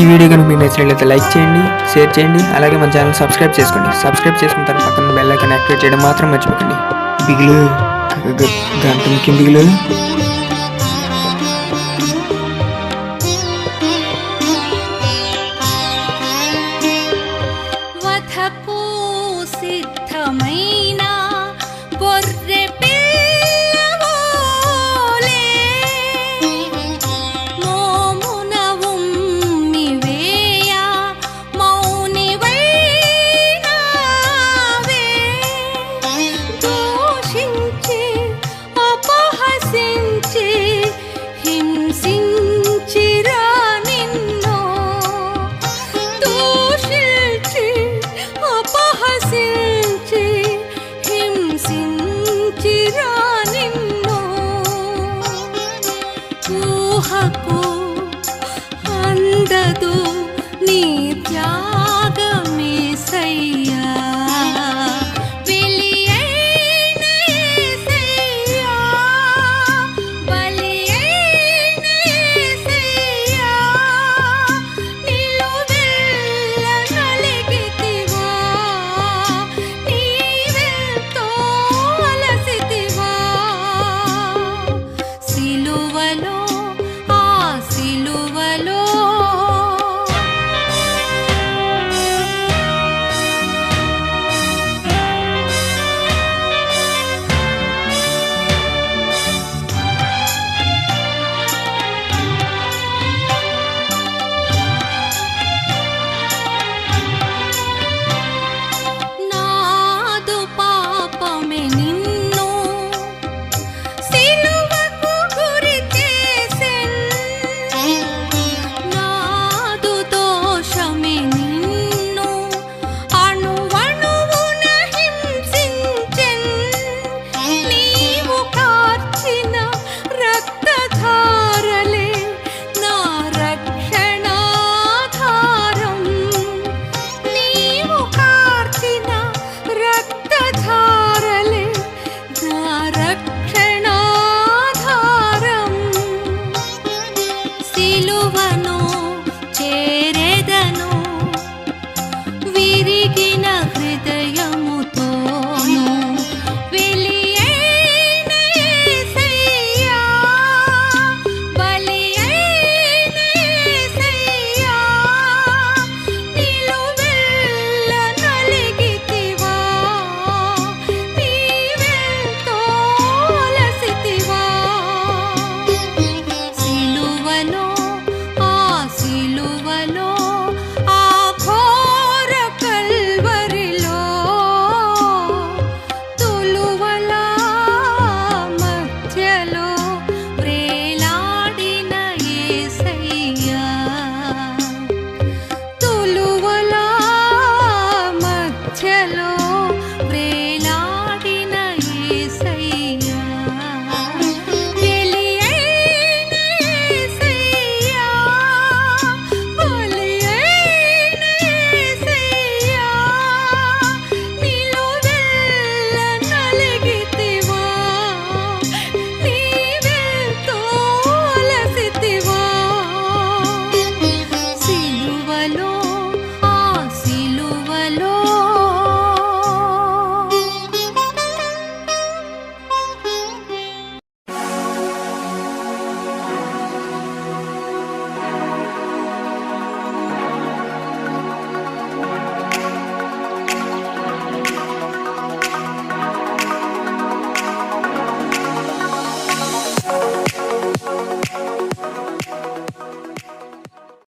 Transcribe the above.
ఈ వీడియో కనుక మీకు నచ్చినట్లయితే లైక్ చేయండి షేర్ చేయండి అలాగే మన ఛానల్ సబ్స్క్రైబ్ చేసుకోండి. సబ్స్క్రైబ్ చేసుకున్న తర్వాత పక్కన బెల్ ఐకాన్ యాక్టివేట్ చేయడం మాత్రం మర్చిపోకండి. బిగులు గ- గ- గంట ముఖ్యం బిగులు సిద్ధమైన బొర్రె hello